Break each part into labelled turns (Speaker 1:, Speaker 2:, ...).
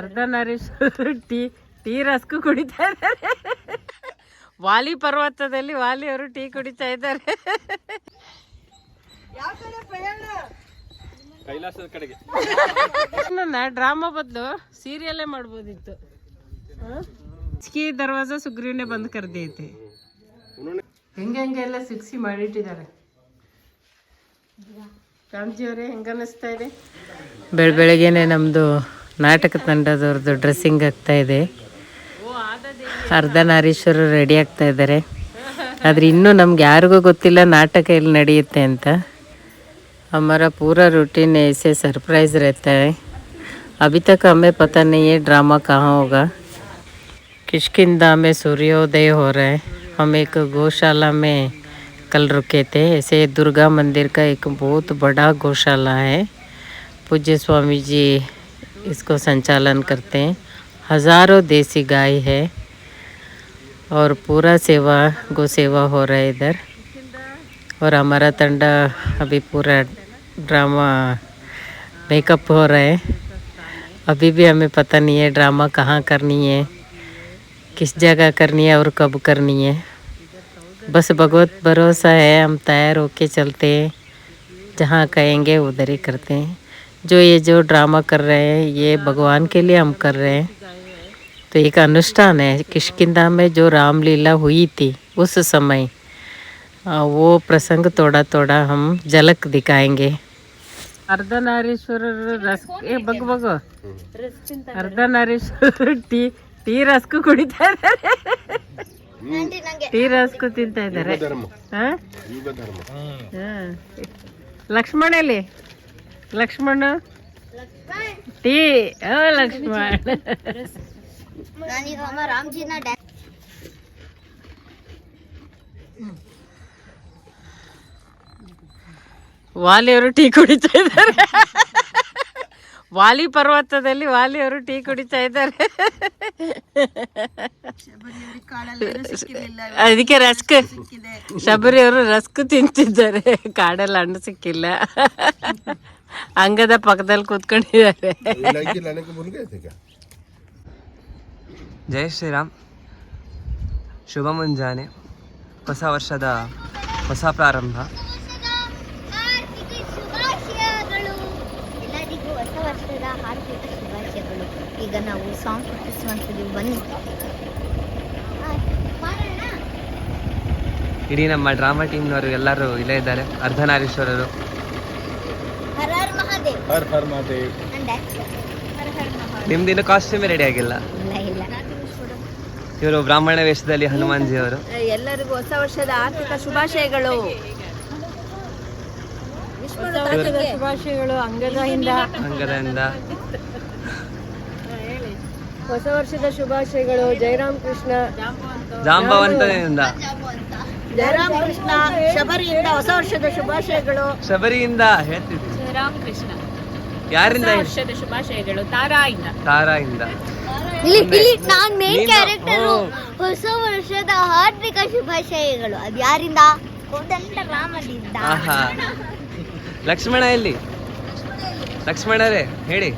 Speaker 1: Ardhanarishvara tea tea rusk ಕುಡಿತಾ ಇದ್ದಾರೆ. ವಾಲಿ ಪರ್ವತದಲ್ಲಿ ವಾಲಿ ಅವರು ಟೀ ಕುಡಿತಾ ಇದ್ದಾರೆ.
Speaker 2: ಕೈಲಾಸದ ಕಡೆಗೆ.
Speaker 1: ನನ್ನ ಡ್ರಾಮಾ ಬದಲು ಸೀರಿಯಲ್ಲೇ ಮಾಡ್ಬೋದಿತ್ತು. ಚಿಕ್ಕಿ ದರ್ವಾಜ ಸುಗ್ರೀವನೇ ಬಂದು ಕರೆದೈತೆ. ಹೆಂಗೆ ಹೆಂಗೆ ಎಲ್ಲ ಸಿಕ್ಸಿ ಮಾಡಿಟ್ಟಿದ್ದಾರೆ. ರಾಮ್ಜಿ ಅವರೇ ಹೆಂಗ ಅನಿಸ್ತಾ ಇದೆ? ಬೆಳ ಬೆಳಗ್ಗೆನೆ ನಮ್ಮದು ನಾಟಕ ತಂಡದವ್ರದ್ದು ಡ್ರೆಸ್ಸಿಂಗ್ ಆಗ್ತಾ ಇದೆ ಅರ್ಧನಾರೀಶ್ವರರು ರೆಡಿ ಆಗ್ತಾ ಇದ್ದಾರೆ ಆದ್ರೆ ಇನ್ನೂ ನಮ್ಗೆ ಯಾರಿಗೂ ಗೊತ್ತಿಲ್ಲ ನಾಟಕ ಎಲ್ಲಿ ನಡೆಯುತ್ತೆ ಅಂತ हमारा पूरा रूटीन ऐसे सरप्राइज रहता है अभी तक हमें पता नहीं है ड्रामा कहाँ होगा किशकिंदा में सूर्योदय हो रहा है हम एक गौशाला में कल रुके थे ऐसे दुर्गा मंदिर का एक बहुत बड़ा गौशाला है पूज्य स्वामी जी इसको संचालन करते हैं। हज़ारों देसी गाय है और पूरा सेवा, गौ सेवा हो रहा है इधर। और हमारा तंडा अभी पूरा ड्रामा मेकअप हो रहा है। अभी भी हमें पता नहीं है ड्रामा कहाँ करनी है, किस जगह करनी है और कब करनी है। बस भगवत भरोसा है, हम तैयार होके चलते हैं। जहाँ कहेंगे उधर ही करते हैं। जो ये जो ड्रामा कर रहे हैं ये भगवान के लिए हम कर रहे हैं तो एक अनुष्ठान है किशकिंदा में जो रामलीला हुई थी उस समय आ, वो प्रसंग थोड़ा थोड़ा हम झलक दिखाएंगे ಅರ್ಧನಾರೀಶ್ವರ ರಸ್ ಏ ಬಗ್ ಬಗು ಅರ್ಧನಾರೀಶ್ವರ ಟೀ ಟೀ ರಸ್ಕು ಕುಡಿತಾ ಇದ್ದಾರೆ ಟೀ ರಸ್ಕು ತಿಂತಾ ಇದ್ದಾರೆ ಹಾ? ಲಕ್ಷ್ಮಣ ಟೀ. ಓ ಲಕ್ಷ್ಮಣ.
Speaker 3: ನಾನೀಗ ಅಮ್ಮ ರಾಮ್ಜಿನ ಡ್ಯಾನ್ಸ್
Speaker 1: ವಾಲಿಯವರು ಟೀ ಕುಡಿತಾ ಇದ್ದಾರೆ. ವಾಲಿ ಪರ್ವತದಲ್ಲಿ ವಾಲಿಯವರು ಟೀ ಕುಡಿತಾ ಇದ್ದಾರೆ. ಅದಕ್ಕೆ ರಸ್ಕ್ ಶಬರಿಯವರು ರಸ್ಕ್ ತಿಂತಿದ್ದಾರೆ. ಕಾಡಲ್ಲಿ ಹಣ್ಣು ಸಿಕ್ಕಿಲ್ಲ. ಹಂಗದ ಪಕ್ಕದಲ್ಲಿ ಕೂತ್ಕೊಂಡಿದ್ದಾರೆ.
Speaker 2: ಜಯ ಶ್ರೀರಾಮ್. ಶುಭ ಮುಂಜಾನೆ. ಹೊಸ ವರ್ಷದ ಹೊಸ ಪ್ರಾರಂಭ.
Speaker 3: ಈಗ ನಾವು ಸಾಂಗ್ ಬನ್ನಿ.
Speaker 2: ಇಡೀ ನಮ್ಮ ಡ್ರಾಮಾ ಟೀಮ್ನವರು ಎಲ್ಲರೂ ಇಲ್ಲೇ ಇದ್ದಾರೆ. ಅರ್ಧನಾರೀಶ್ವರರು.
Speaker 3: ಹರ್ ಹರ್ ಮಹಾದೇವ್. ನಿಮ್ದು
Speaker 2: ಇನ್ನು ಕಾಸ್ಟ್ಯೂಮ್ ರೆಡಿ ಆಗಿಲ್ಲ? ಇವರು ಬ್ರಾಹ್ಮಣ ವೇಷದಲ್ಲಿ ಹನುಮಾನ್ಜಿ ಅವರು
Speaker 4: ಎಲ್ಲರಿಗೂ ಹೊಸ ವರ್ಷದ ಆರ್ಥಿಕ ಶುಭಾಶಯಗಳು.
Speaker 1: ಶುಭಾಶಯಗಳು ಅಂಗದಿಂದ
Speaker 2: ಅಂಗದಿಂದ
Speaker 4: ಹೊಸ ವರ್ಷದ ಶುಭಾಶಯಗಳು ಜಯರಾಮ್ ಕೃಷ್ಣ
Speaker 2: ಜಾಂಬವಂತನಿಂದ.
Speaker 4: ಜಯರಾಮ್ ಕೃಷ್ಣ ಶಬರಿಯಿಂದ ಹೊಸ ವರ್ಷದ ಶುಭಾಶಯಗಳು.
Speaker 2: ಶಬರಿಯಿಂದ ಹೇಳ್ತಿದ್ದೀವಿ
Speaker 4: ಜಯರಾಮ್ ಕೃಷ್ಣ
Speaker 2: ಯಾರಿಂದ
Speaker 4: ವರ್ಷದ ಶುಭಾಶಯಗಳು ತಾರಾಯಿಂದ.
Speaker 2: ತಾರಾಯಿಂದ.
Speaker 3: ಇಲ್ಲಿ ಇಲ್ಲಿ ನಾನ್ ಮೇನ್
Speaker 2: ನೀನು-
Speaker 3: ಕ್ಯಾರೆಕ್ಟರ್ ಹೊಸ ವರ್ಷದ ಹಾರ್ದಿಕ ಶುಭಾಶಯಗಳು. ಅದು ಯಾರಿಂದ? ಕೋದಂಡ ರಾಮದಿಂದ
Speaker 2: ಆಹಾ. ಲಕ್ಷ್ಮಣ ಎಲ್ಲಿ? ಲಕ್ಷ್ಮಣರೇ ಹೇಳಿ.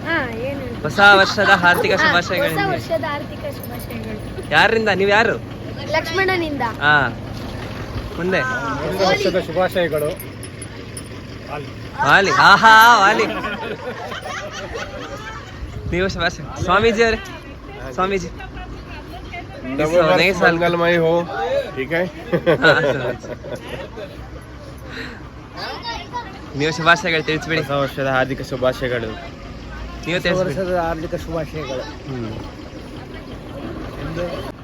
Speaker 2: ಹೊಸ ವರ್ಷದ ಹಾರ್ದಿಕ ಶುಭಾಶಯಗಳು ನಿಮ್ಗೆ.
Speaker 3: ವರ್ಷದ ಆರ್ಥಿಕ ಶುಭಾಶಯಗಳು.
Speaker 2: ಯಾರಿಂದ? ನೀವು ಯಾರು?
Speaker 3: ಲಕ್ಷ್ಮಣನಿಂದ.
Speaker 2: ಹಾ. ಮುಂದೆ.
Speaker 5: ವರ್ಷದ ಶುಭಾಶಯಗಳು.
Speaker 2: ವಾಲಿ ಆಹಾ ವಾಲಿ ನೀವು ಶುಭಾಶಯ ಸ್ವಾಮೀಜಿ ಅವರೇ ಸ್ವಾಮೀಜಿ
Speaker 5: नव
Speaker 2: सौ- नए
Speaker 5: वर्ष
Speaker 2: साल-
Speaker 5: मंगलमय हो ठीक है
Speaker 2: ಹಾ, ನೀವು ಶುಭಾಶಯಗಳು ತಿಳಿಸ್ಬಿಡಿ
Speaker 5: ಹೊಸ ವರ್ಷದ ಹಾರ್ದಿಕ ಶುಭಾಶಯಗಳು
Speaker 2: ನೀವು ತಿಳಿಸ್ಬಿಡಿ
Speaker 5: ಹಾರ್ದಿಕ ಶುಭಾಶಯಗಳು
Speaker 2: ಹ್ಮ್.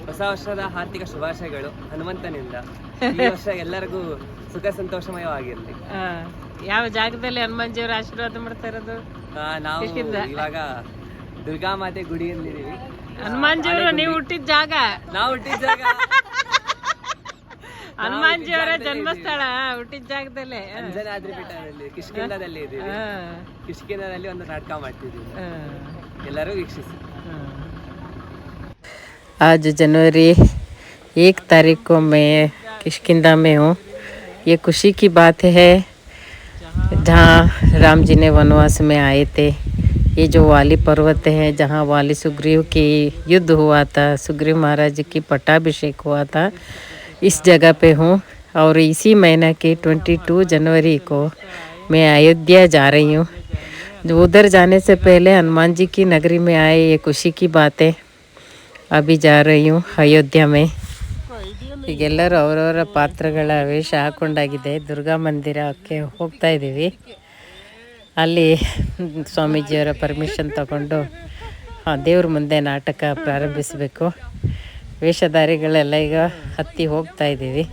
Speaker 2: ಹೊಸ ವರ್ಷದ ಹಾರ್ದಿಕ ಶುಭಾಶಯಗಳು ಹನುಮಂತನಿಂದ ಈ ವರ್ಷ ಎಲ್ಲರಿಗೂ ಸುಖ ಸಂತೋಷಮಯವಾಗಿರಲಿ
Speaker 1: ಆ, ಯಾವ ಜಾಗದಲ್ಲಿ ಹನುಮಾನ್ಜಿಯವರು ಆಶೀರ್ವಾದ ಮಾಡ್ತಾ ಇರೋದು
Speaker 2: ಆ, ನಾವು
Speaker 1: ಎಷ್ಟಿಂದ?
Speaker 2: ಇವಾಗ ದುರ್ಗಾ ಮಾತೆ ಗುಡಿಯಲ್ಲಿದ್ದೀವಿ
Speaker 1: ಹನುಮಾನ್ಜಿಯವರು ನೀವು ಹುಟ್ಟಿದ ಜಾಗ
Speaker 2: ನಾವು ಹುಟ್ಟಿದ್ದಾಗ
Speaker 1: ಹನುಮಾನ್ಜಿಯವರ ಜನ್ಮಸ್ಥಳ ಹುಟ್ಟಿದ ಜಾಗದಲ್ಲೇ ಆ.
Speaker 2: ಅಂಜನಾದ್ರಿ ಬೆಟ್ಟದಲ್ಲಿ ಕಿಷ್ಕಿಂದದಲ್ಲಿ ಇದ್ದೀವಿ
Speaker 1: ಆ,
Speaker 2: ಕಿಷ್ಕಿಂದದಲ್ಲಿ ಒಂದು ನಾಟಕ ಮಾಡ್ತಿದ್ದೀವಿ
Speaker 1: ಆ,
Speaker 2: ಎಲ್ಲರೂ ವೀಕ್ಷಿಸಿ
Speaker 1: ಆ. आज जनवरी एक तारीख को मैं किशकिंदा में हूँ ये खुशी की बात है जहाँ राम जी ने वनवास में आए थे।
Speaker 6: ये जो वाली पर्वत है, जहाँ वाली सुग्रीव की युद्ध हुआ था, सुग्रीव महाराज जी की पट्टाभिषेक हुआ था, इस जगह पे हूँ। और इसी महीना के 22 जनवरी को मैं अयोध्या जा रही हूँ। जो उधर जाने से पहले हनुमान जी की नगरी में आए, ये खुशी की बात। है अभी जा रही हूँ अयोध्या में। ಈಗೆಲ್ಲರೂ ಅವರವರ ಪಾತ್ರಗಳ ವೇಷ ಹಾಕೊಂಡಾಗಿದೆ. ದುರ್ಗಾ ಮಂದಿರಕ್ಕೆ ಹೋಗ್ತಾ ಇದ್ದೀವಿ. ಅಲ್ಲಿ ಸ್ವಾಮೀಜಿಯವರ ಪರ್ಮಿಷನ್ ತಗೊಂಡು ದೇವ್ರ ಮುಂದೆ ನಾಟಕ ಪ್ರಾರಂಭಿಸಬೇಕು. ವೇಷಧಾರಿಗಳೆಲ್ಲ ಈಗ ಹತ್ತಿ ಹೋಗ್ತಾ ಇದ್ದೀವಿ.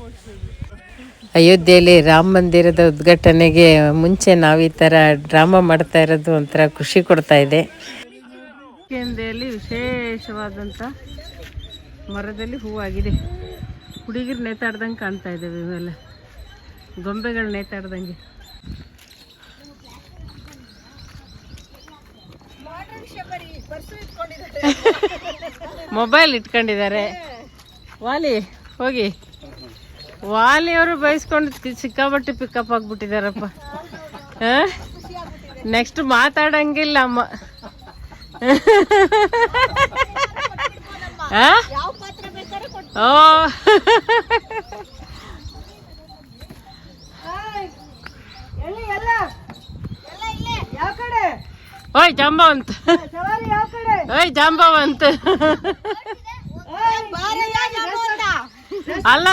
Speaker 6: ಅಯೋಧ್ಯೆಯಲ್ಲಿ ರಾಮ ಮಂದಿರದ ಉದ್ಘಾಟನೆಗೆ ಮುಂಚೆ ನಾವು ಈ ಥರ ಡ್ರಾಮಾ ಮಾಡ್ತಾ ಇರೋದು ಒಂಥರ ಖುಷಿ ಕೊಡ್ತಾ ಇದೆ. ವಿಶೇಷವಾದಂಥ ಮರದಲ್ಲಿ ಹೂವಾಗಿದೆ. ಹುಡುಗಿರು ನೇತಾಡ್ದಂಗೆ ಕಾಣ್ತಾ ಇದ್ದಾವೆ ಇವೆಲ್ಲ. ಗೊಂಬೆಗಳು ನೇತಾಡ್ದಂಗೆ. ಮೊಬೈಲ್ ಇಟ್ಕೊಂಡಿದ್ದಾರೆ. ವಾಲಿ ಹೋಗಿ. ವಾಲಿ ಅವರು ಬಯಸ್ಕೊಂಡು ಸಿಕ್ಕಾಬಟ್ಟೆ ಪಿಕಪ್ ಆಗ್ಬಿಟ್ಟಿದಾರಪ್ಪ ನೆಕ್ಸ್ಟ್ ಮಾತಾಡಂಗಿಲ್ಲ ಅಮ್ಮ. ಓ ಓಯ್ ಜಾಂಬವಂತ ಓಯ್ ಜಾಂಬವಂತ ಅಲ್ಲ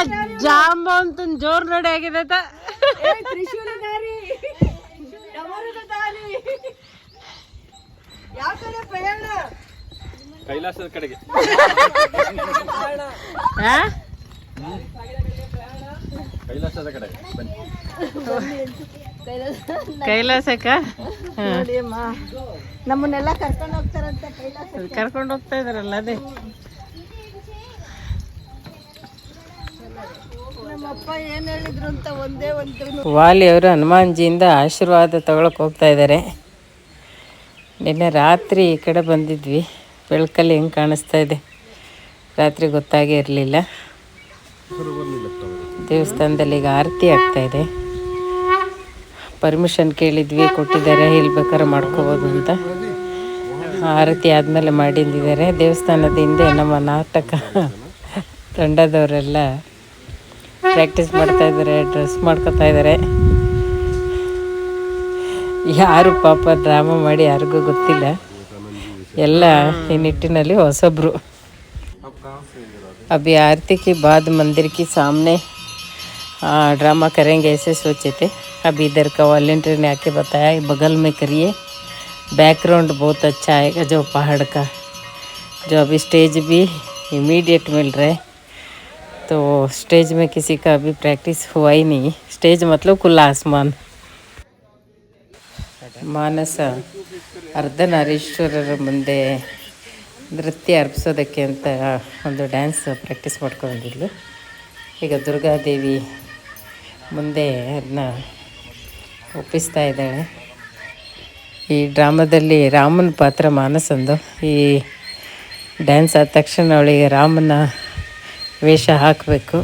Speaker 6: ಜಾಂಬವಂತನ್ ಜೋರ್ ನೋಡಿ ಆಗಿದೆ ತ.
Speaker 7: ಕೈಲಾಸದ ಕಡೆಗೆ? ಕೈಲಾಸದ ಕಡೆಗೆ. ಬನ್ನಿ.
Speaker 6: ಕೈಲಾಸಕ್ಕ.
Speaker 4: ನಮ್ಮನ್ನೆಲ್ಲ ಕರ್ಕೊಂಡು ಹೋಗ್ತಾರಂತ ಕೈಲಾಸ
Speaker 6: ಕರ್ಕೊಂಡು ಹೋಗ್ತಾ ಇದಾರಲ್ಲ ಅದೇ.
Speaker 4: ನಮ್ಮಪ್ಪ ಏನ್ ಹೇಳಿದ್ರು ಅಂತ ಒಂದೇ ಒಂದು
Speaker 6: ವಾಲಿ ಅವರು ಹನುಮಾನ್ಜಿಯಿಂದ ಆಶೀರ್ವಾದ ತಗೊಳಕ್ ಹೋಗ್ತಾ ಇದ್ದಾರೆ ನಿನ್ನೆ ರಾತ್ರಿ ಈ ಕಡೆ ಬಂದಿದ್ವಿ. ಬೆಳಕಲ್ಲಿ ಹೆಂಗೆ ಕಾಣಿಸ್ತಾ ಇದೆ? ರಾತ್ರಿ ಗೊತ್ತಾಗೇ ಇರಲಿಲ್ಲ. ದೇವಸ್ಥಾನದಲ್ಲಿ ಈಗ ಆರತಿ ಇದೆ. ಪರ್ಮಿಷನ್ ಕೇಳಿದ್ವಿ, ಕೊಟ್ಟಿದ್ದಾರೆ ಬೇಕಾದ್ರೆ ಮಾಡ್ಕೋಬೋದು ಅಂತ. ಆರತಿ ಆದಮೇಲೆ ಮಾಡಿದ್ದಾರೆ ದೇವಸ್ಥಾನದ ಹಿಂದೆ ನಮ್ಮ ನಾಟಕ ತಂಡದವರೆಲ್ಲ ಪ್ರಾಕ್ಟೀಸ್ ಮಾಡ್ತಾ ಇದ್ದಾರೆ ಡ್ರೆಸ್ ಮಾಡ್ಕೋತಾ ಇದ್ದಾರೆ. ಯಾರು ಪಾಪ ಡ್ರಾಮಾ ಮಾಡಿ ಯಾರಿಗೂ ಗೊತ್ತಿಲ್ಲ. ಎಲ್ಲ ಈ ನಿಟ್ಟಿನಲ್ಲಿ ಹೊಸಬ್ರು अभी आरती के बाद मंदिर के सामने आ, ड्रामा करेंगे ऐसे सोचे थे अभी इधर का वॉल्टियर ने आके बताया "ये बगल में करिए बैकग्राउंड बहुत अच्छा आएगा जो पहाड़ का जो अभी स्टेज भी इमीडिएट मिल रहा है तो स्टेज में किसी का अभी प्रैक्टिस हुआ ही नहीं स्टेज मतलब खुला आसमान ಮಾನಸ ಅರ್ಧನಾರೀಶ್ವರರ ಮುಂದೆ ನೃತ್ಯ ಅರ್ಪಿಸೋದಕ್ಕೆ ಅಂತ ಒಂದು ಡ್ಯಾನ್ಸ್ ಪ್ರಾಕ್ಟೀಸ್ ಮಾಡ್ಕೊಂಡಿದ್ಲು ಈಗ ದುರ್ಗಾದೇವಿ ಮುಂದೆ ಅದನ್ನ ಒಪ್ಪಿಸ್ತಾ ಇದ್ದಾಳೆ. ಈ ಡ್ರಾಮಾದಲ್ಲಿ ರಾಮನ ಪಾತ್ರ ಮಾನಸಂದು. ಈ ಡ್ಯಾನ್ಸ್ ಆದ ತಕ್ಷಣ ಅವಳಿಗೆ ರಾಮನ ವೇಷ ಹಾಕಬೇಕು.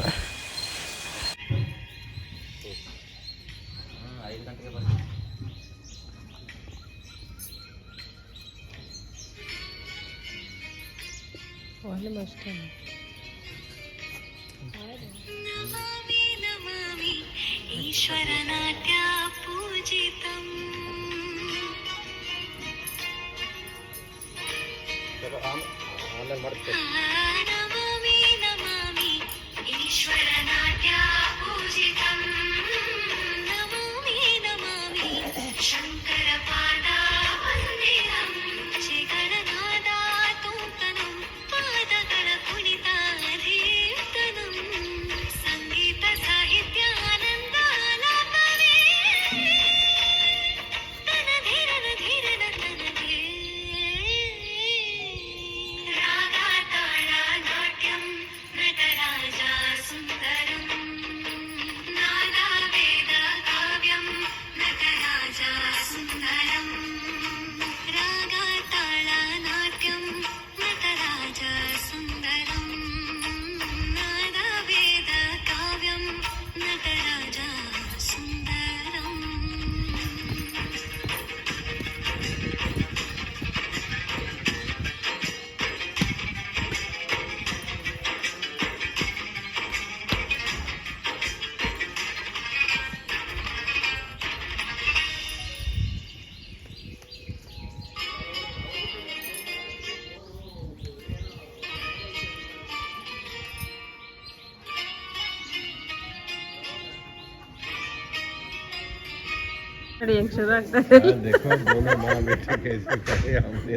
Speaker 1: ಶುರು ಆಗ್ತದೆ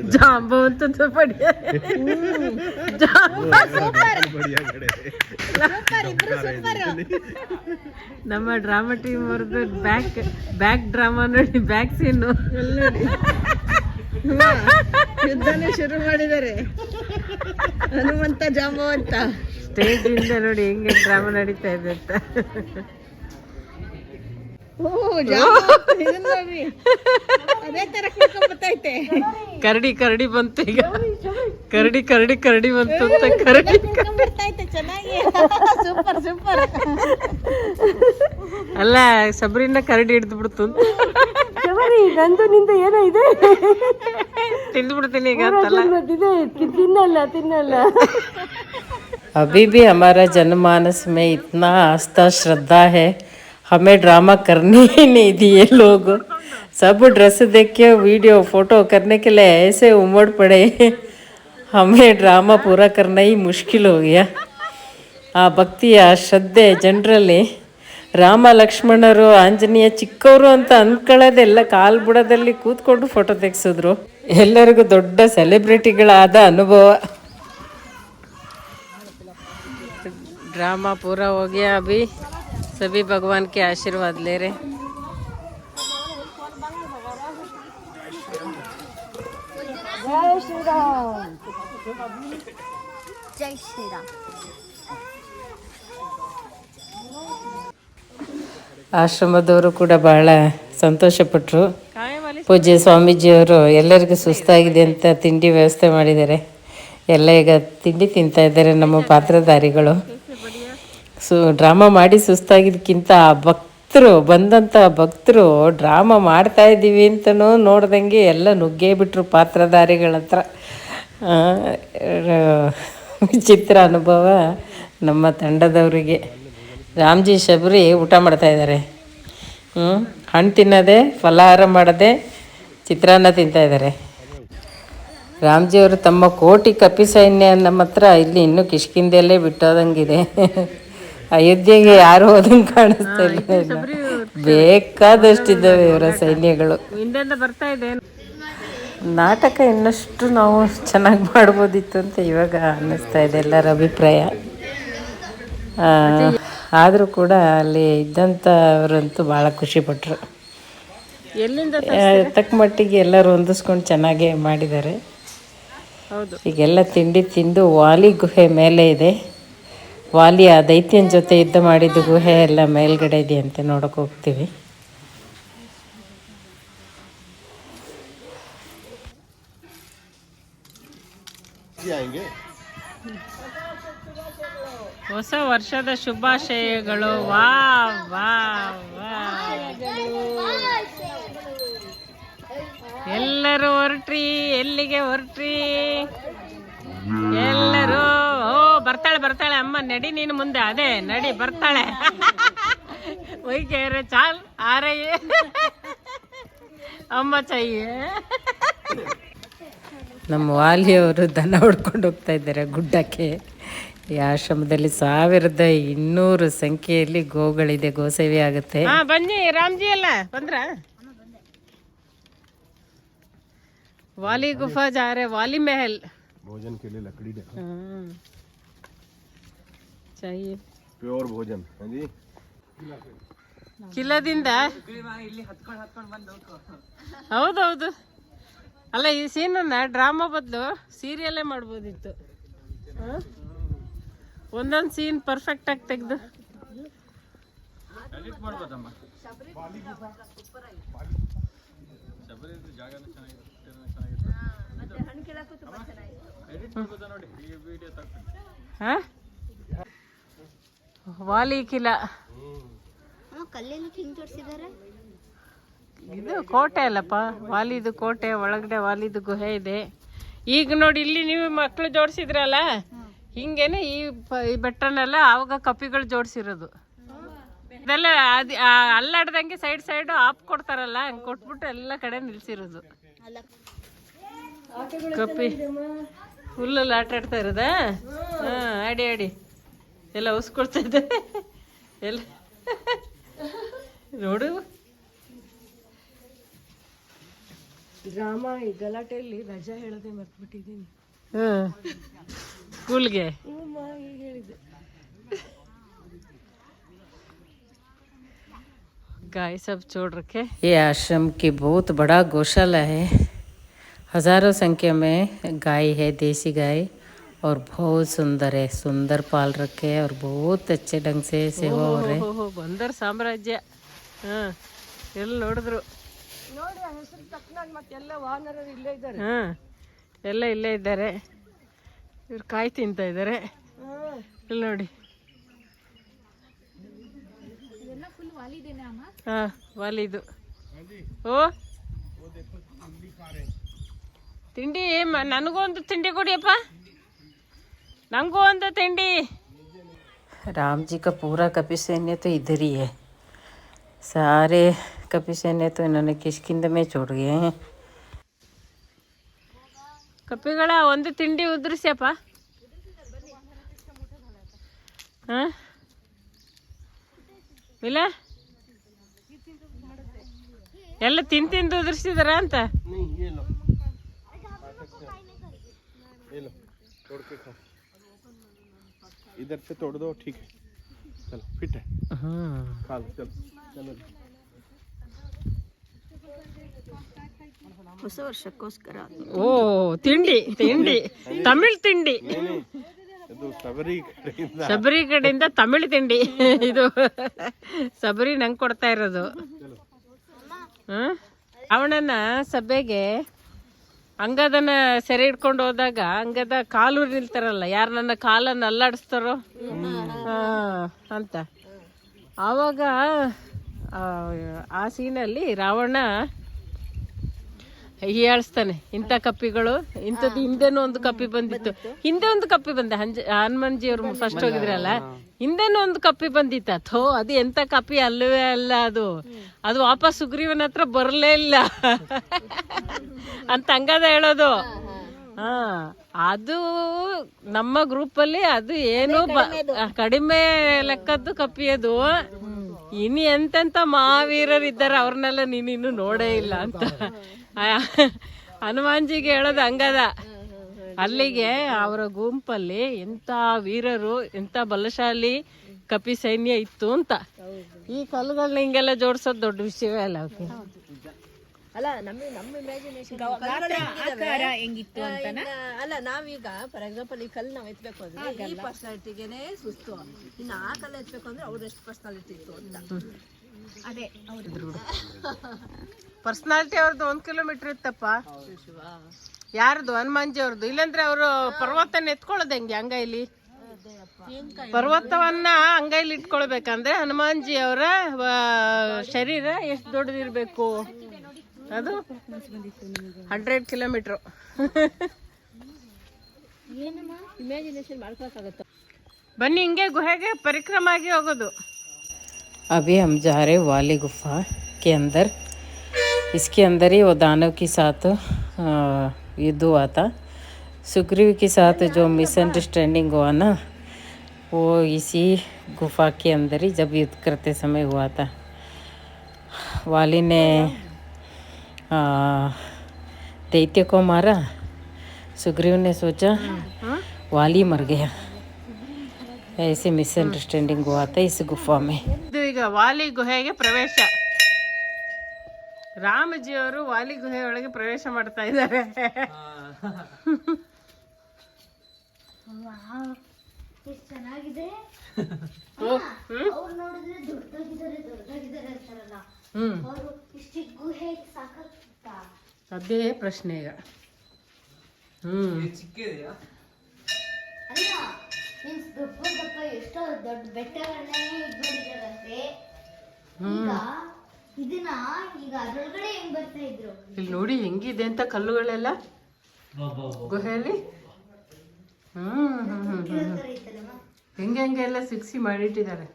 Speaker 5: ಜಾಂಬು ಅಂತ
Speaker 1: ನಮ್ಮ ಡ್ರಾಮಾ ಟೀಮ್ ಅವ್ರದ್ದು ಬ್ಯಾಕ್ ಬ್ಯಾಕ್ ಡ್ರಾಮಾ ನೋಡಿ ಬ್ಯಾಕ್ ಸೀನು.
Speaker 4: ಯುದ್ಧನೇ ಶುರು ಮಾಡಿದ್ದಾರೆ. ಹನುಮಂತ ಜಾಂಬವಂತ
Speaker 1: ಸ್ಟೇಜ್ ಇಂದ ನೋಡಿ ಹೆಂಗೆ ಡ್ರಾಮಾ ನಡೀತಾ ಇದೆ ಅಂತ. ಕರಡಿ ಕರಡಿ ಬಂತು ಈಗ ಕರಡಿ ಕರಡಿ ಕರಡಿ ಬಂತು ಅಂತ ಕರಡಿ
Speaker 4: ಕುಡ್ಕೊಂಡ್ ಬರ್ತೈತೆ ಚೆನ್ನಾಗಿ ಸೂಪರ್ ಸೂಪರ್
Speaker 1: ಅಲ್ಲ ಸಬ್ರಿನ ಕರಡಿ ಹಿಡ್ದು ಬಿಡ್ತು ಅಂತ
Speaker 4: ನಂದು ನಿಂದ ಏನೋ ಇದೆ
Speaker 1: ತಿಂದು ಬಿಡ್ತೀನಿ ಈಗ ಅಂತಲ್ಲ
Speaker 4: ತಿನ್ನಲ್ಲ ತಿನ್ನಲ್ಲ
Speaker 1: अभी भी हमारा जनमानस में इतना आस्था श्रद्धा है हमें ड्रामा करने ही नहीं दिए लोग सब ड्रेस देख के वीडियो फोटो करने के लिए ऐसे उमड़ पड़े हमें ड्रामा पूरा करना ही मुश्किल हो गया ಆ ಭಕ್ತಿ ಆ ಶ್ರದ್ಧೆ ಜನರಲ್ಲಿ ರಾಮ ಲಕ್ಷ್ಮಣರು ಆಂಜನೇಯ ಚಿಕ್ಕವರು ಅಂತ ಅಂದ್ಕೊಳ್ಳೋದೆಲ್ಲ ಕಾಲ್ ಬುಡದಲ್ಲಿ ಕೂತ್ಕೊಂಡು ಫೋಟೋ ತೆಗೆಸಿದ್ರು ಎಲ್ಲರಿಗೂ ದೊಡ್ಡ ಸೆಲೆಬ್ರಿಟಿಗಳಾದ ಅನುಭವ ड्रामा पूरा हो गया अभी सभी भगवान के आशीर्वाद ले रहे
Speaker 3: ಜೈ ಶ್ರೀರಾಮ್
Speaker 1: ಆಶ್ರಮದವರು ಕೂಡ ಬಹಳ ಸಂತೋಷಪಟ್ಟರು ಪೂಜ್ಯ ಸ್ವಾಮೀಜಿಯವರು ಎಲ್ಲರಿಗೂ ಸುಸ್ತಾಗಿದೆ ಅಂತ ತಿಂಡಿ ವ್ಯವಸ್ಥೆ ಮಾಡಿದ್ದಾರೆ ಎಲ್ಲ ಈಗ ತಿಂಡಿ ತಿಂತಾ ಇದ್ದಾರೆ ನಮ್ಮ ಪಾತ್ರಧಾರಿಗಳು ಸೊ ಡ್ರಾಮಾ ಮಾಡಿ ಸುಸ್ತಾಗಿದ್ದಕ್ಕಿಂತ ಭಕ್ತರು ಬಂದಂಥ ಭಕ್ತರು ಡ್ರಾಮಾ ಮಾಡ್ತಾ ಇದ್ದೀವಿ ಅಂತನೂ ನೋಡ್ದಂಗೆ ಎಲ್ಲ ನುಗ್ಗೇ ಬಿಟ್ರು ಪಾತ್ರಧಾರಿಗಳ ಹತ್ರ. ವಿಚಿತ್ರ ಅನುಭವ ನಮ್ಮ ತಂಡದವರಿಗೆ. ರಾಮ್ಜಿ ಶಬರಿ ಊಟ ಮಾಡ್ತಾಯಿದ್ದಾರೆ ಹ್ಞೂ ಹಣ್ಣು ತಿನ್ನದೆ, ಫಲಹಾರ ಮಾಡದೆ ಚಿತ್ರಾನ್ನ ತಿಂತಾಯಿದ್ದಾರೆ ರಾಮ್ಜಿಯವರು ತಮ್ಮ ಕೋಟಿ ಕಪಿ ಸೈನ್ಯ ನಮ್ಮ ಹತ್ರ ಇಲ್ಲಿ ಇನ್ನೂ ಕಿಷ್ಕಿಂದೆಲ್ಲೇ ಬಿಟ್ಟೋದಂಗಿದೆ. ಅಯೋಧ್ಯೆಗೆ ಯಾರು ಹೋದಂಗೆ ಕಾಣಿಸ್ತಾ ಇಲ್ಲ ಬೇಕಾದಷ್ಟಿದ್ದಾವೆ ಇವರ ಸೈನ್ಯಗಳು. ಬರ್ತಾ ಇದೆ. ನಾಟಕ ಇನ್ನಷ್ಟು ನಾವು ಚೆನ್ನಾಗಿ ಮಾಡ್ಬೋದಿತ್ತು ಅಂತ ಇವಾಗ ಅನ್ನಿಸ್ತಾ ಇದೆ ಎಲ್ಲರ ಅಭಿಪ್ರಾಯ. ಆದರೂ ಕೂಡ ಅಲ್ಲಿ ಇದ್ದಂಥವ್ರಂತೂ ಭಾಳ ಖುಷಿಪಟ್ಟರು ಎಲ್ಲಿಂದ ತಕ್ಕ ಮಟ್ಟಿಗೆ ಎಲ್ಲರೂ ಹೊಂದಿಸ್ಕೊಂಡು ಚೆನ್ನಾಗೇ ಮಾಡಿದ್ದಾರೆ. ಹೌದು. ಈಗೆಲ್ಲ ತಿಂಡಿ ತಿಂದು ವಾಲಿ ಗುಹೆ ಮೇಲೆ ಇದೆ. ವಾಲಿಯ ದೈತ್ಯನ ಜೊತೆ ಯುದ್ಧ ಮಾಡಿದ್ದು ಗುಹೆ ಎಲ್ಲ ಮೇಲ್ಗಡೆ ಇದೆಯಂತೆ ನೋಡೋಕೆ ಹೋಗ್ತೀವಿ. ಹೊಸ ವರ್ಷದ ಶುಭಾಶಯಗಳು. ವಾ ವಾ ಎಲ್ಲರೂ ಹೊರಟ್ರಿ, ಎಲ್ಲಿಗೆ ಹೊರಟ್ರಿ? ಎಲ್ಲರೂ ಓ ಬರ್ತಾಳೆ ಬರ್ತಾಳೆ. ಅಮ್ಮ ನಡಿ ನೀನು ಮುಂದೆ. ಅದೇ ನಡಿ ಬರ್ತಾಳೆ. ಒಯ್ಕೇರ ಚಾಲ್ ಆರಯ್ಯ ಅಮ್ಮ ಚಯ್ಯ ನಮ್ಮ ವಾಲಿಯವರು ದನ ಹೊಡ್ಕೊಂಡು ಹೋಗ್ತಾ ಇದ್ದಾರೆ ಗುಡ್ಡಕ್ಕೆ. ಈ ಆಶ್ರಮದಲ್ಲಿ ಸಾವಿರದ ಇನ್ನೂರು ಸಂಖ್ಯೆಯಲ್ಲಿ ಗೋಗಳಿದೆ ಗೋಸೇವೆ ಆಗುತ್ತೆ. ಬನ್ನಿ ರಾಮ್ಜಿ ಅಲ್ಲ ಬಂದ್ರ? ವಾಲಿ ಗುಫಾ ಜಾರೆ ವಾಲಿ ಮೆಹಲ್.
Speaker 5: भोजन के लिए लकड़ी दे
Speaker 1: चाहिए
Speaker 5: प्योर भोजन हाँ जी
Speaker 1: ಕಿಲದಿಂದ ಹೌದೌದು ಅಲ್ಲ ಈ ಸೀನನ್ನ ಡ್ರಾಮಾ ಬದಲು ಸೀರಿಯಲ್ಲೇ ಮಾಡ್ಬೋದಿತ್ತು ಒಂದೊಂದು ಸೀನ್ ಪರ್ಫೆಕ್ಟ್ ಆಗಿ ತೆಗೆದು ವಾಲಿ ಕಿಲಾ. ಇದು ಕೋಟೆ ಅಲ್ಲಪ್ಪ. ವಾಲಿದು ಕೋಟೆ ಒಳಗಡೆ ವಾಲಿದು ಗುಹೆ ಇದೆ. ಈಗ ನೋಡಿ ಇಲ್ಲಿ ನೀವು ಮಕ್ಕಳು ಜೋಡಿಸಿದ್ರಲ್ಲ ಹಿಂಗೇನೆ ಈ ಪ- ಈ ಬೆಟ್ಟನೆಲ್ಲ ಆವಾಗ ಕಪಿಗಳು ಜೋಡಿಸಿರೋದು. ಇದೆಲ್ಲ ಅದು ಅಲ್ಲಾಡ್ದಂಗೆ ಸೈಡ್ ಸೈಡ್ ಆಪ್ ಕೊಡ್ತಾರಲ್ಲ ಹಂಗೆ ಕೊಟ್ಬಿಟ್ಟು ಎಲ್ಲ ಕಡೆ ನಿಲ್ಸಿರೋದು. ಕಪಿ. ಹುಲ್ಲಲ್ಲಿ ಆಟ ಆಡ್ತಾ ಇರೋದಾ ಹಾಂ ಆಡಿ ಆಡಿ ಎಲ್ಲ ಉಸ್ಕೊಳ್ತಾ ಇದೆ ಎಲ್ಲ ನೋಡು
Speaker 4: ಡ್ರಾಮಾ ಈ ಗಲಾಟೆಯಲ್ಲಿ ರಜಾ ಹೇಳದೆ ಮರ್ತ್ಬಿಟ್ಟಿದ್ದೀನಿ
Speaker 1: ಹಾಂ ಸ್ಕೂಲ್ಗೆ
Speaker 4: ಹ್ಞೂಮ್ಮ ಈಗ ಹೇಳಿದೆ
Speaker 1: गाय सब छोड़ रखे ये आश्रम की बहुत बड़ा गौशाला है हजारों संख्या में गाय है देसी गाय और बहुत सुंदर है सुंदर पाल रखे हैं और बहुत अच्छे ढंग से सेवा हो रहे हैं ಬಂದರ್ ಸಾಮ್ರಾಜ್ಯ ಹಾಂ ಎಲ್ಲಿ ನೋಡಿದ್ರು
Speaker 4: ನೋಡಿ ಆ ಹೆಸರು ತಕ್ಕನಾಗಿ ಮತ್ತೆಲ್ಲ ವಾನರರು ಇಲ್ಲೇ ಇದ್ದಾರೆ
Speaker 1: ಹಾಂ ಎಲ್ಲ ಇಲ್ಲೇ ಇದ್ದಾರೆ ಇವ್ರು ಕಾಯಿ ತಿಂತ ಇದ್ದಾರೆ ಇಲ್ಲಿ ನೋಡಿ ಹಾಂ ವಾಲಿದು ಓ ತಿಂಡಿ ಮ- ನನಗೂ ಒಂದು ತಿಂಡಿ ಕೊಡಿಯಪ್ಪ ನನಗೂ ಒಂದು ತಿಂಡಿ राम जी का पूरा कपि सैन्य तो इधर ही है सारे कपि सैन्य तो इन्होंने किशकिंद में छोड़ गए हैं ಕಪ್ಪಿಗಳ ಒಂದು ತಿಂಡಿ ಉದುರಿಸ್ಯಪ್ಪ ಹಾಂ ಇಲ್ಲ ಎಲ್ಲ ತಿಂದು ತಿಂದು ಉದುರಿಸಿದಾರ ಅಂತ
Speaker 5: इधर से तोड़ दो ठीक है चलो फिट है खा लो चलो चलो
Speaker 4: ಹೊಸ ವರ್ಷಕ್ಕೋಸ್ಕರ
Speaker 1: ಓ ತಿಂಡಿ ತಿಂಡಿ ತಮಿಳ್ ತಿಂಡಿ
Speaker 5: नहीं ಇದು ಸಬರಿ ಕಡೆಯಿಂದ
Speaker 1: ಶಬರಿ ಕಡೆಯಿಂದ ತಮಿಳ್ ತಿಂಡಿ ಇದು ಶಬರಿ ನಂಗೆ ಕೊಡ್ತಾ ಇರೋದು ಹ್ಮ್? ಅವನನ್ನ ಸಭೆಗೆ ಅಂಗದನ ಸೆರೆ ಹಿಡ್ಕೊಂಡು ಹೋದಾಗ ಅಂಗದ ಕಾಲು ನಿಲ್ತಾರಲ್ಲ, ಯಾರು ನನ್ನ ಕಾಲನ್ನು ಅಲ್ಲಾಡಿಸ್ತಾರೋ? ಅಂತ. ಆವಾಗ, ಆ ಸೀನಲ್ಲಿ ರಾವಣ ಹೀಯಾಳಿಸ್ತಾನೆ. ಇಂಥ ಕಪ್ಪಿಗಳು ಇಂಥದ್ದು ಹಿಂದೆನೂ ಒಂದು ಕಪ್ಪಿ ಬಂದಿತ್ತು. ಹಿಂದೆ ಒಂದು ಕಪ್ಪಿ ಬಂದ. ಹಂಜ ಹನುಮನ್ಜಿ. ಅವರು ಫಸ್ಟ್ ಹೋಗಿದ್ರಲ್ಲ ಹಿಂದೆನೂ ಒಂದು ಕಪ್ಪಿ ಬಂದಿತ್ತ. ಥೋ ಅದು ಎಂತ ಕಪ್ಪಿ ಅಲ್ಲವೇ ಅಲ್ಲ ಅದು. ಅದು ವಾಪಸ್ ಸುಗ್ರೀವನ ಹತ್ರ ಬರಲೇ ಇಲ್ಲ. ಅಂತ ಹಂಗದ ಹೇಳೋದು. ಹಾ ಅದು ನಮ್ಮ ಗ್ರೂಪ್ ಅಲ್ಲಿ ಅದು ಏನು ಬ- ಕಡಿಮೆ ಲೆಕ್ಕದ್ದು ಕಪ್ಪಿ ಅದು. ಇನ್ನು ಎಂತೆಂತ ಮಹಾವೀರರಿದ್ದಾರೆ ಅವ್ರನ್ನೆಲ್ಲ ನೀನು ಇನ್ನು ನೋಡೇ ಇಲ್ಲ ಅಂತ. ಹನುಮಾನ್ಜಿಗೆ ಹೇಳೋದು ಹಂಗದ. ಅಲ್ಲಿಗೆ ಅವರ ಗುಂಪಲ್ಲಿ ಎಂತ ವೀರರು ಎಂತ ಬಲಶಾಲಿ ಕಪಿ ಸೈನ್ಯ ಇತ್ತು ಅಂತ. ಈ ಕಲ್ಲುಗಳನ್ನ ಹಿಂಗೆಲ್ಲ ಜೋಡ್ಸೋದು ದೊಡ್ಡ ವಿಷಯವೇ ಅಲ್ಲ ಅವ್ರಿಗೆ
Speaker 4: ಅಲ್ಲ ನಮ್ಮ ನಮ್ಮ ಇಮ್ಯಾಜಿನೇಷನ್
Speaker 8: ಆಕಾರ ಹೆಂಗಿತ್ತು ಅಂತ
Speaker 4: ಅಲ್ಲ ನಾವೀಗ ಫಾರ್ ಎಕ್ಸಾಂಪಲ್ ಈ ಕಲ್ಲು ನಾವು ಎತ್ತಬೇಕು ಅಂದ್ರೆ ಈ ಪರ್ಸನಾಲಿಟಿಗೆನೆ ಸುಸ್ತು. ಇನ್ನು ಆ ಕಲ್ಲು ಎತ್ತಬೇಕು ಅಂದ್ರೆ ಅವ್ರು ಎಷ್ಟು ಪರ್ಸನಾಲಿಟಿ ಇತ್ತು ಅಂತ.
Speaker 8: ಅದೇ
Speaker 1: ಪರ್ಸನಾಲಿಟಿ ಅವ್ರದ್ದು ಒಂದ್ ಕಿಲೋಮೀಟರ್ ಇತ್ತಪ್ಪ ಯಾರ್ದು ಹನುಮಾನ್ಜಿ ಅವ್ರದ್ದು ಇಲ್ಲಂದ್ರೆ ಅವರು ಪರ್ವತನ ಎತ್ಕೊಳ್ಳೋದು ಹೆಂಗೆ ಅಂಗೈಲಿ ಪರ್ವತವನ್ನ ಅಂಗೈಲಿ ಇಟ್ಕೊಳ್ಬೇಕಂದ್ರೆ ಹನುಮಾನ್ಜಿ ಅವರ ಶರೀರ ಎಷ್ಟು ದೊಡ್ಡದಿರ್ಬೇಕು ಅದು ಹಂಡ್ರೆಡ್ ಕಿಲೋಮೀಟ್ರು
Speaker 4: ಇಮ್ಯಾಜಿನೇಷನ್ ಮಾಡ್ಕೊಳಕ್ಕಾಗತ್ತ
Speaker 1: ಬನ್ನಿ ಹಿಂಗೆ ಗುಹೆಗೆ ಪರಿಕ್ರಮ ಆಗಿ ಹೋಗೋದು अभी हम जा रहे वाली गुफा के अंदर इसके अंदर ही वो दानव के साथ अ, युद्ध हुआ था सुग्रीव के साथ जो मिसअंडरस्टैंडिंग हुआ ना वो इसी गुफा के अंदर ही जब युद्ध करते समय हुआ था वाली ने अ, दैत्य को मारा सुग्रीव ने सोचा वाली मर गया ऐसे मिसअंडरस्टैंडिंग हुआ था इस गुफा में ಇದು ಈಗ ವಾಲಿ ಗುಹೆಗೆ ಪ್ರವೇಶ ರಾಮಜಿ ಅವರು ವಾಲಿ ಗುಹೆಯೊಳಗೆ ಪ್ರವೇಶ ಮಾಡ್ತಾ ಇದ್ದಾರೆ.
Speaker 3: ಚೆನ್ನಾಗಿದೆ.
Speaker 1: ಅದೇ ಪ್ರಶ್ನೆ ಈಗ. ಹ್ಮ್.
Speaker 2: ಚಿಕ್ಕಿದೆಯಾ?
Speaker 3: ಅಲ್ಲ ಮೀನ್ಸ್ ದಪ್ಪ ದಪ್ಪ ಎಷ್ಟೋ ದೊಡ್ಡ ಬೆಟ್ಟಗಳನ್ನೇ ಇದನ್ನ ಈಗ ಅದ್ರೊಳಗಡೆ ಹೆಂಗ್ ಬರ್ತಾ ಇದ್ರು?
Speaker 1: ಇಲ್ಲಿ ನೋಡಿ ಹೆಂಗಿದೆ ಅಂತ ಕಲ್ಲುಗಳೆಲ್ಲ? ಗುಹೆಯಲ್ಲಿ? ಹ್ಮ್ ಹ್ಮ್ ಹೆಂಗೆ ಹೆಂಗೆ ಎಲ್ಲ ಸಿಕ್ಸಿ ಮಾಡಿಟ್ಟಿದ್ದಾರೆ.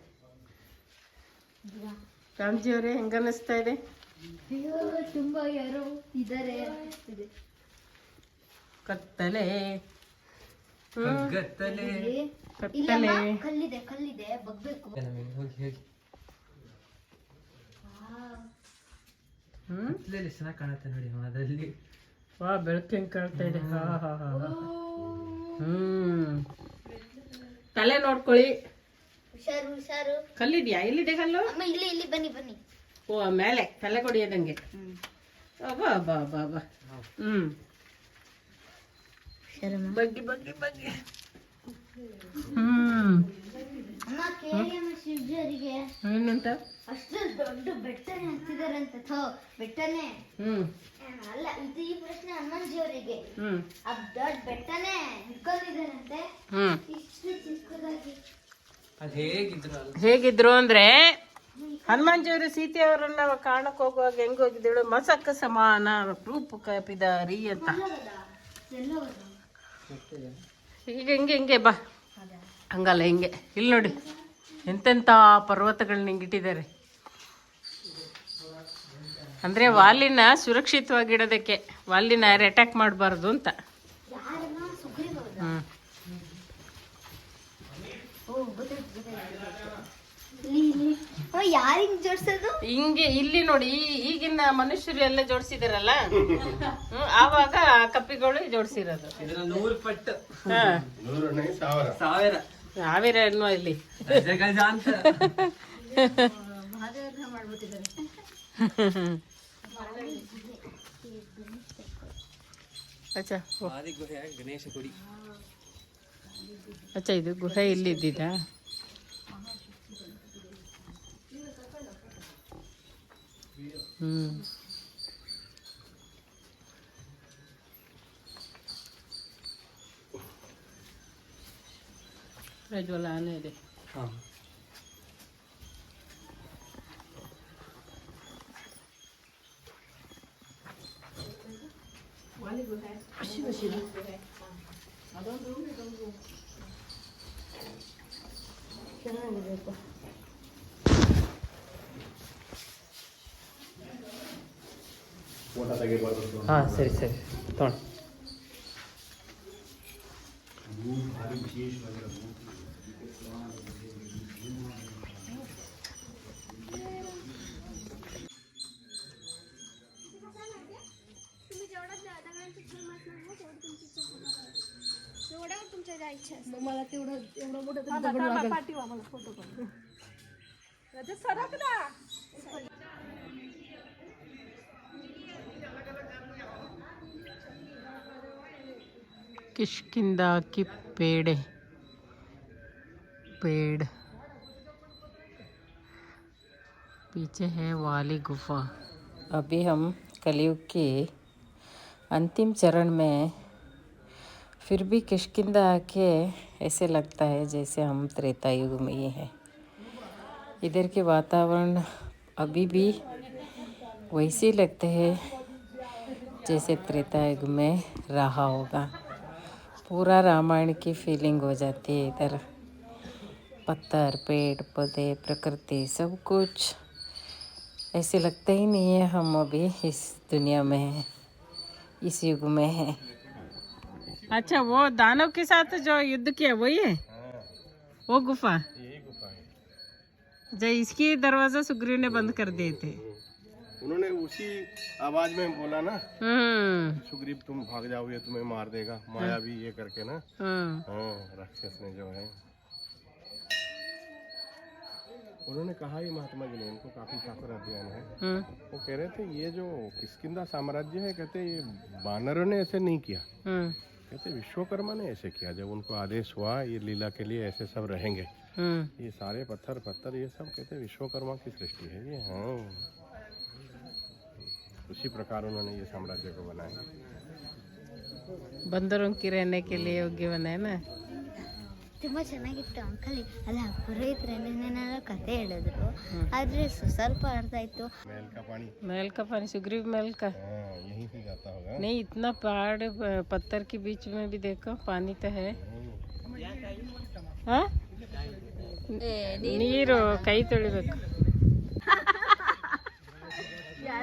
Speaker 1: ರಾಮ್ಜಿ ಅವರೇ ಹೆಂಗ ಅನ್ನಿಸ್ತಾ ಇದೆ?
Speaker 3: ಕತ್ತಲೆ ತುಂಬಾ ಯಾರೋ ಇದಾರೆ.
Speaker 1: ಕತ್ತಲೆ. ಕತ್ತಲೆ.
Speaker 3: ಕಲ್ಲಿದೆ ಕಲ್ಲಿದೆ ಬಗ್ಬೇಕು
Speaker 2: ಹೋಗಿ ಹೋಗಿ
Speaker 1: ಹ್ಮ್?
Speaker 2: ಚೆನ್ನಾಗಿ ಕಾಣುತ್ತೆ ನೋಡಿ ಅದರಲ್ಲಿ
Speaker 1: ವಾ ಬೆಳಕು ಹೆಂಗ್ ಕಾಣ್ತಾ ಇದೆ. ಹಾ ಹಾ ಹಾ ಹಾ. ಹ್ಮ್. ತಲೆ ನೋಡ್ಕೊಳ್ಳಿ.
Speaker 3: ಹುಷಾರು ಹುಷಾರು.
Speaker 1: ಕಲ್ಲಿದ್ಯಾ? ಎಲ್ಲಿದೆ ಕಲ್ಲು?
Speaker 3: ಅಮ್ಮ ಇಲ್ಲಿ ಇಲ್ಲಿ ಬನ್ನಿ ಬನ್ನಿ.
Speaker 1: ಓ ಮೇಲೆ. ತಲೆ ಕೊಡಿಯದಂಗೆ ಬಾ ಬಾ ಬಾ ಬಾ ಹ್ಮ್.
Speaker 3: ಹುಷಾರಮ್ಮ.
Speaker 1: ಬಗ್ಗಿ ಬಗ್ಗಿ ಬಗ್ಗಿ. ಹ್ಮ್.
Speaker 3: ಅಮ್ಮ ಕೇಳಿ ಶಿವಜರಿಗೆ
Speaker 1: ಏನಂತ?
Speaker 3: ಅಷ್ಟು ದೊಡ್ಡ ಬೆಟ್ಟನೇ ಹತ್ತಿದಾರಂತ ಥೋ ಬೆಟ್ಟನೇ.
Speaker 1: ಹ್ಮ್.
Speaker 3: ಅಲ್ಲ ಇದು ಈ ಪ್ರಶ್ನೆ ಹನುಮಂಜಿ ಅವರಿಗೆ
Speaker 1: ಹ್ಮ್.
Speaker 3: ಆ ದೊಡ್ಡ ಬೆಟ್ಟನೇ ಹಿಡ್ಕೊಂಡಿದಾರಂತೆ
Speaker 1: ಹ್ಮ್.
Speaker 3: ಇಷ್ಟು ಚಿಕ್ಕದಾಗಿ.
Speaker 2: ಅದು ಹೇಗಿದ್ರು ಅಂದ್ರೆ
Speaker 1: ಹೇಗಿದ್ರು ಅಂದ್ರೆ ಸೀತೆ ಸೀತೆಯವರನ್ನ ಕಾಣಕ್ ಹೋಗುವಾಗ ಹೆಂಗ್ ಹೋಗಿದ್ರು ಮಸಕ್ಕ ಸಮಾನ ರೂಪ ಕಪಿದಾರಿ ಅಂತ. ಈಗ ಹಿಂಗೆ ಹಿಂಗೆ ಬಾ. ಹಂಗಲ್ಲ, ಹಿಂಗೆ. ಇಲ್ಲಿ ನೋಡಿ. ಎಂತೆಂಥ ಪರ್ವತಗಳನ್ನ ಹಿಂಗಿಟ್ಟಿದ್ದಾರೆ ಅಂದ್ರೆ ವಾಲಿನ ಸುರಕ್ಷಿತವಾಗಿಡೋದಕ್ಕೆ ವಾಲಿನ ಯಾರು ಅಟ್ಯಾಕ್ ಮಾಡಬಾರ್ದು ಅಂತ.
Speaker 3: ಯಾರಮ್ಮ ಹಿಂಗ್ ಜೋಡ್ಸೋದು?
Speaker 1: ಹಿಂಗೆ ಇಲ್ಲಿ ನೋಡಿ ಈ- ಈಗಿನ ಮನುಷ್ಯರು ಎಲ್ಲ ಜೋಡಿಸಿದಾರಲ್ಲ? ಆವಾಗ ಕಪ್ಪಿಗಳು ಜೋಡಿಸಿರೋದು.
Speaker 2: ನೂರು ಪಟ್ಟು.
Speaker 5: ಸಾವಿರ.
Speaker 2: ಸಾವಿರ.
Speaker 1: ಸಾವಿರ ಏನೋ ಇಲ್ಲಿ. ಅಚ್ಚಾ
Speaker 2: ಗಣೇಶ ಗುಡಿ.
Speaker 1: ಅಚ್ಚಾ ಇದು ಗುಹೆ ಇಲ್ಲಿ ಇದ್ದಿದ್ದಾ Ada jualan ni deh. Ha. Wali buat. Asyik.
Speaker 2: ಹಾ ಹಾ ಸರಿ. ಸರಿ ತೊಗೊಂಡು
Speaker 1: किशकिंदा की पेड़ पेड़। पीछे है वाली गुफा। अभी हम कलयुग के अंतिम चरण में फिर भी किशकिंदा आके ऐसे लगता है जैसे हम त्रेता युग में ही हैं। इधर के वातावरण अभी भी वैसे लगते हैं जैसे त्रेता युग में रहा होगा। पूरा रामायण की फीलिंग हो जाती है इधर। पत्थर पेड़ पौधे प्रकृति सब कुछ। ऐसे लगता ही नहीं है हम अभी इस दुनिया में हैं इस युग में हैं। अच्छा वो दानव के साथ जो युद्ध किया वही है? वो गुफा?
Speaker 5: है।
Speaker 1: जो इसकी दरवाज़ा सुग्रीव ने बंद कर दिए थे।
Speaker 5: उन्होंने उसी आवाज़ में बोला ना
Speaker 1: हम्म।
Speaker 5: सुग्रीव तुम भाग जाओ ये तुम्हें मार देगा माया भी ये करके ना।
Speaker 1: हम्म
Speaker 5: हाँ राक्षस ने जो है। उन्होंने कहा ही महात्मा जी ने इनको काफ़ी शास्त्र अध्ययन है।
Speaker 1: हम्म
Speaker 5: वो कह रहे थे ये जो किसकिंदा साम्राज्य है कहते ये बानरों ने ऐसे नहीं किया। कहते विश्वकर्मा ने ऐसे किया जब उनको आदेश हुआ ये लीला के लिए ऐसे सब रहेंगे। ये सारे पत्थर पत्थर ये सब कहते विश्वकर्मा की सृष्टि है ये हाँ। उसी प्रकार उन्होंने ये साम्राज्य को बनाया
Speaker 1: बंदरों की रहने के लिए योग्य बना है ना
Speaker 3: ತುಂಬಾ ಚೆನ್ನಾಗಿತ್ತು ಅಂಕಲ್ ಅಲ್ಲ ಪುರೋಹಿತರಲ್ಲಿ ನಾನು ಕತೆ ಹೇಳಿದ್ರು ಆದ್ರೆ ಸ್ವ- ಸ್ವಲ್ಪ ಅರ್ಥ ಆಯ್ತು
Speaker 5: महल का पानी
Speaker 1: महल का पानी सुग्रीव महल का
Speaker 5: हाँ यहीं से जाता होगा
Speaker 1: नहीं इतना पहाड़ अ, पत्थर के बीच में भी देखो पानी तो है हाँ? ನೀರು ಕೈ ತೊಳಿಬೇಕು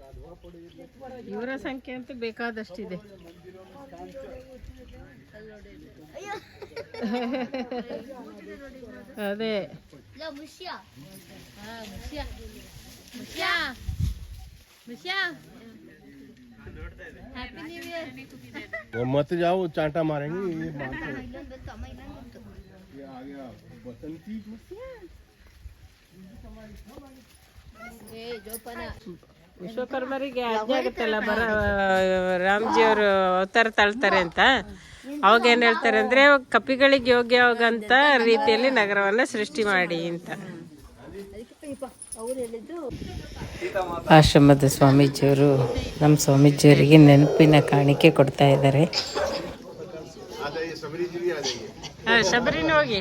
Speaker 1: इवर
Speaker 3: संख्य बेदे
Speaker 5: अद मत जाओ चांटा मारेंगे ये आ गया बसंती जो पना
Speaker 1: ವಿಶ್ವಕರ್ಮರಿಗೆ ಆಜ್ಞೆ ಆಗುತ್ತಲ್ಲ ಬರ ರಾಮ್ಜಿಯವರು ಅವತಾರ ತಾಳ್ತಾರೆ ಅಂತ. ಅವಾಗ ಏನ್ ಹೇಳ್ತಾರೆ ಅಂದ್ರೆ ಕಪಿಗಳಿಗೆ ಯೋಗ್ಯವಾಗಂತ ರೀತಿಯಲ್ಲಿ ನಗರವನ್ನ ಸೃಷ್ಟಿ ಮಾಡಿ ಅಂತ. ಆಶ್ರಮದ ಸ್ವಾಮೀಜಿಯವರು ನಮ್ಮ ಸ್ವಾಮೀಜಿಯವರಿಗೆ ನೆನಪಿನ ಕಾಣಿಕೆ ಕೊಡ್ತಾ ಇದ್ದಾರೆ. ಶಬರಿನ ಹೋಗಿ.